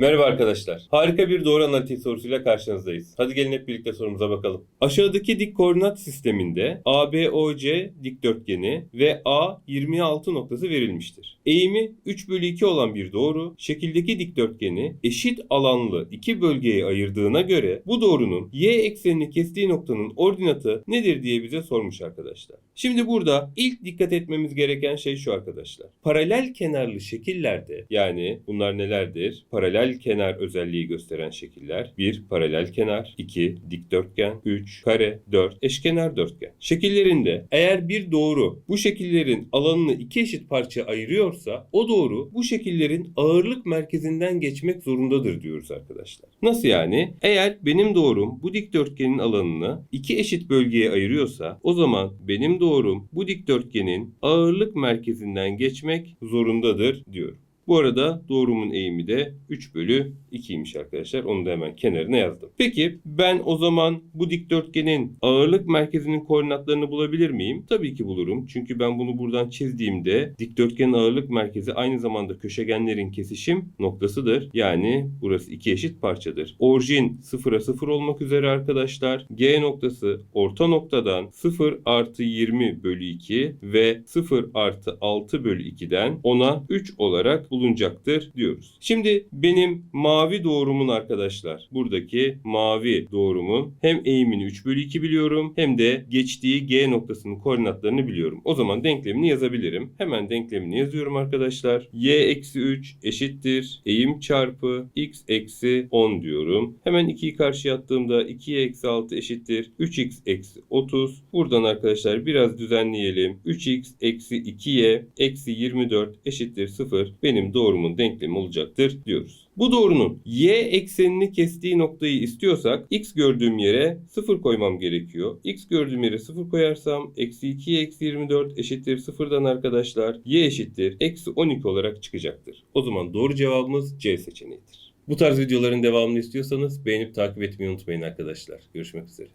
Merhaba arkadaşlar. Harika bir doğru analitik sorusuyla karşınızdayız. Hadi gelin hep birlikte sorumuza bakalım. Aşağıdaki dik koordinat sisteminde ABOC dikdörtgeni ve A 26 noktası verilmiştir. Eğimi 3 bölü 2 olan bir doğru, şekildeki dikdörtgeni eşit alanlı iki bölgeye ayırdığına göre bu doğrunun y eksenini kestiği noktanın ordinatı nedir diye bize sormuş arkadaşlar. Şimdi burada ilk dikkat etmemiz gereken şey şu arkadaşlar. Paralel kenarlı şekillerde yani bunlar nelerdir? Paralel kenar özelliği gösteren şekiller. 1. Paralel kenar. 2. Dikdörtgen. 3. Kare. 4. Eşkenar dörtgen. Şekillerinde eğer bir doğru bu şekillerin alanını iki eşit parça ayırıyorsa o doğru bu şekillerin ağırlık merkezinden geçmek zorundadır diyoruz arkadaşlar. Nasıl yani? Eğer benim doğrum bu dikdörtgenin alanını iki eşit bölgeye ayırıyorsa o zaman benim doğrum bu dikdörtgenin ağırlık merkezinden geçmek zorundadır diyorum. Bu arada doğrumun eğimi de 3 bölü 2'ymiş arkadaşlar. Onu da hemen kenarına yazdım. Peki ben o zaman bu dikdörtgenin ağırlık merkezinin koordinatlarını bulabilir miyim? Tabii ki bulurum. Çünkü ben bunu buradan çizdiğimde dikdörtgenin ağırlık merkezi aynı zamanda köşegenlerin kesişim noktasıdır. Yani burası iki eşit parçadır. Orijin 0'a 0 olmak üzere arkadaşlar. G noktası orta noktadan 0 artı 20 bölü 2 ve 0 artı 6 bölü 2'den 10'a 3 olarak bulunacaktır diyoruz. Şimdi benim mavi doğrumun arkadaşlar buradaki mavi doğrumun hem eğimini 3 bölü 2 biliyorum hem de geçtiği G noktasının koordinatlarını biliyorum. O zaman denklemini yazabilirim. Hemen denklemini yazıyorum arkadaşlar. Y eksi 3 eşittir eğim çarpı x eksi 10 diyorum. Hemen 2'yi karşıya attığımda 2y eksi 6 eşittir 3x eksi 30. Buradan arkadaşlar biraz düzenleyelim. 3x eksi 2y eksi 24 eşittir 0. Benim doğrumun denklemi olacaktır diyoruz. Bu doğrunun y eksenini kestiği noktayı istiyorsak x gördüğüm yere 0 koymam gerekiyor. x gördüğüm yere 0 koyarsam eksi 2 eksi 24 eşittir 0'dan arkadaşlar y eşittir eksi 12 olarak çıkacaktır. O zaman doğru cevabımız C seçeneğidir. Bu tarz videoların devamını istiyorsanız beğenip takip etmeyi unutmayın arkadaşlar. Görüşmek üzere.